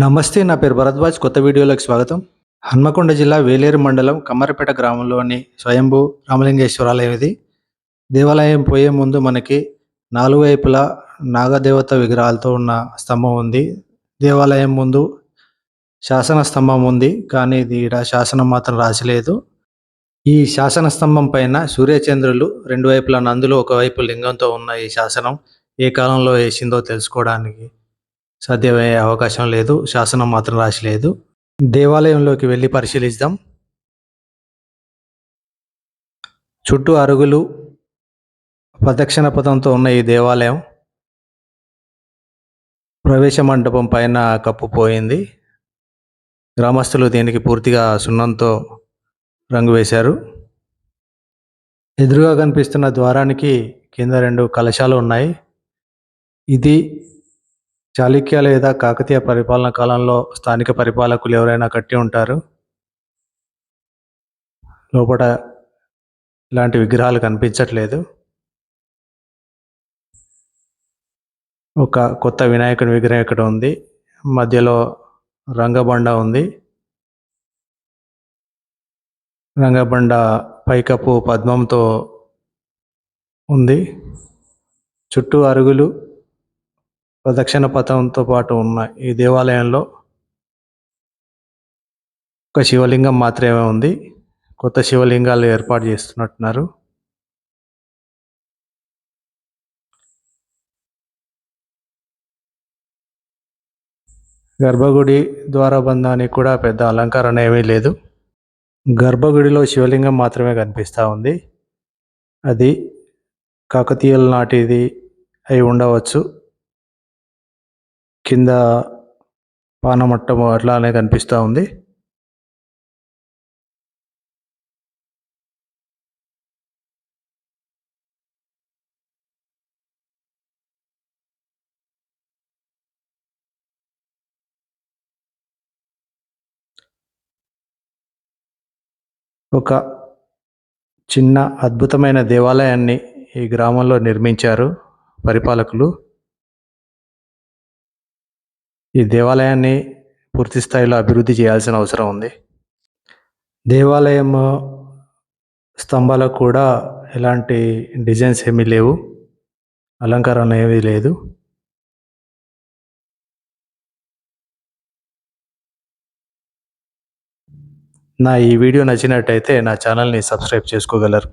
నమస్తే నా పేరు భరద్వాజ్. కొత్త వీడియోలోకి స్వాగతం. హన్మకొండ జిల్లా వేలేరు మండలం కమ్మరపేట గ్రామంలోని స్వయంభూ రామలింగేశ్వరాలయం ఇది. దేవాలయం పోయే ముందు మనకి నాలుగు వైపులా నాగదేవత విగ్రహాలతో ఉన్న స్తంభం ఉంది. దేవాలయం ముందు శాసన స్తంభం ఉంది కానీ ఇది ఈడ శాసనం మాత్రం రాసిలేదు. ఈ శాసన స్తంభం పైన సూర్యచంద్రులు రెండు వైపులా నందులు ఒకవైపు లింగంతో ఉన్న ఈ శాసనం ఏ కాలంలో వేసిందో తెలుసుకోవడానికి సాధ్యమయ్యే అవకాశం లేదు శాసనం మాత్రం రాసిలేదు దేవాలయంలోకి వెళ్ళి పరిశీలిద్దాం. చుట్టూ అరుగులు ప్రదక్షిణ పథంతో ఉన్న ఈ దేవాలయం ప్రవేశ మండపం పైన కప్పుపోయింది. గ్రామస్తులు దీనికి పూర్తిగా సున్నంతో రంగు వేశారు. ఎదురుగా కనిపిస్తున్న ద్వారానికి కింద రెండు కలశాలు ఉన్నాయి. ఇది చాళుక్య లేదా కాకతీయ పరిపాలన కాలంలో స్థానిక పరిపాలకులు ఎవరైనా కట్టి ఉంటారు? లోపల ఇలాంటి విగ్రహాలు కనిపించట్లేదు. ఒక కొత్త వినాయకుని విగ్రహం ఇక్కడ ఉంది. మధ్యలో రంగబండ ఉంది. రంగబండ పైకప్పు పద్మంతో ఉంది. చుట్టూ అరుగులు ప్రదక్షిణ పథంతో పాటు ఉన్న ఈ దేవాలయంలో ఒక శివలింగం మాత్రమే ఉంది. కొత్త శివలింగాలు ఏర్పాటు చేస్తున్నట్టున్నారు. గర్భగుడి ద్వారబంధానికి కూడా పెద్ద అలంకరణ ఏమీ లేదు. గర్భగుడిలో శివలింగం మాత్రమే కనిపిస్తూ ఉంది. అది కాకతీయుల నాటిది అయి ఉండవచ్చు. కింద పానమట్టము అట్లానే కనిపిస్తూ ఉంది. ఒక చిన్న అద్భుతమైన దేవాలయాన్ని ఈ గ్రామంలో నిర్మించారు పరిపాలకులు. ఈ దేవాలయాన్ని పూర్తి స్థాయిలో అభివృద్ధి చేయాల్సిన అవసరం ఉంది. దేవాలయం స్తంభాలకు కూడా ఎలాంటి డిజైన్స్ ఏమీ లేవు. అలంకరణ ఏమీ లేదు. నా ఈ వీడియో నచ్చినట్టయితే నా ఛానల్ని సబ్స్క్రైబ్ చేసుకోగలరు.